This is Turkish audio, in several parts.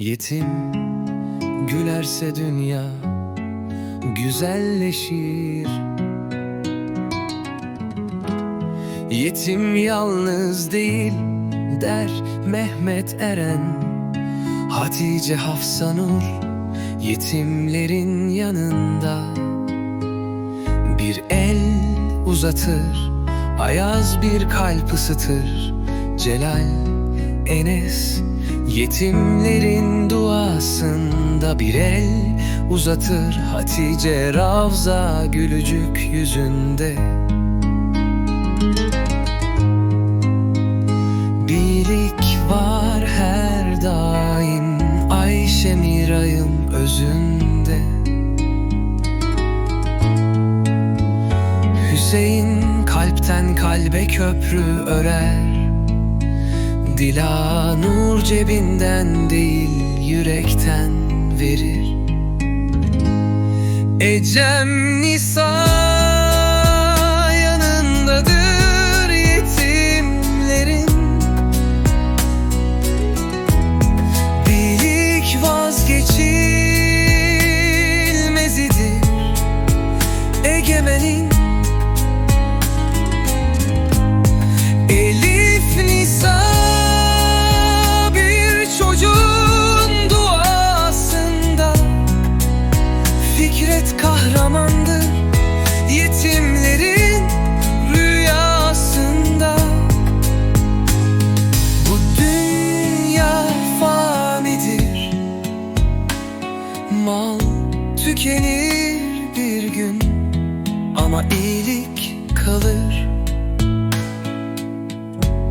Yetim gülerse dünya güzelleşir. Yetim yalnız değil der Mehmet Eren. Hatice Hafsanur yetimlerin yanında. Bir el uzatır Ayaz bir kalp ısıtır. Celal Enes Yetimlerin duasında bir el uzatır Hatice Ravza gülücük yüzünde. Birlik var her daim Ayşe Miray'ım özünde. Hüseyin kalpten kalbe köprü örer Dila nur cebinden değil yürekten verir. Ecem Nisa tükenir bir gün Ama iyilik kalır.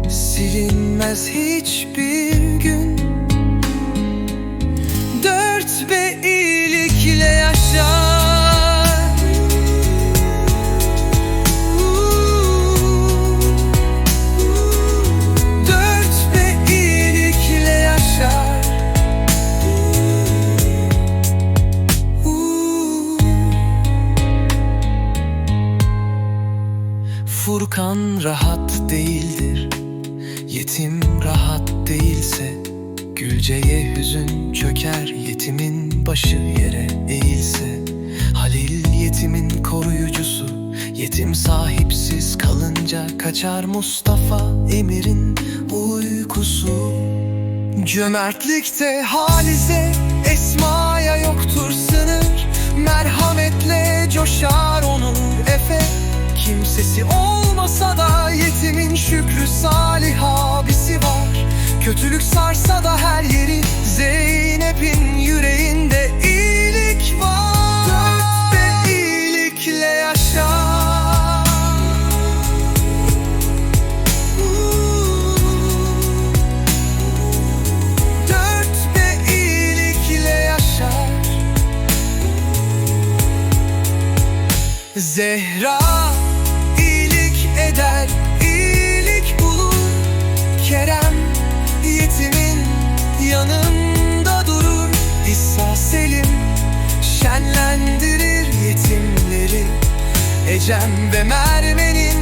Silinmez hiçbir gün. Dört be iyilikle yaşar Furkan rahat değildir. Yetim rahat değilse Gülce'ye hüzün çöker. Yetimin başı yere eğilse Halil yetimin koruyucusu. Yetim sahipsiz kalınca Kaçar Mustafa Emir'in uykusu. Cömertlikte halize Kötülük sarsa da her yeri Zeynep'in yüreğinde iyilik var. Dört ve iyilikle yaşar Dört ve iyilikle yaşar Zehra Ecem ve Merve'nin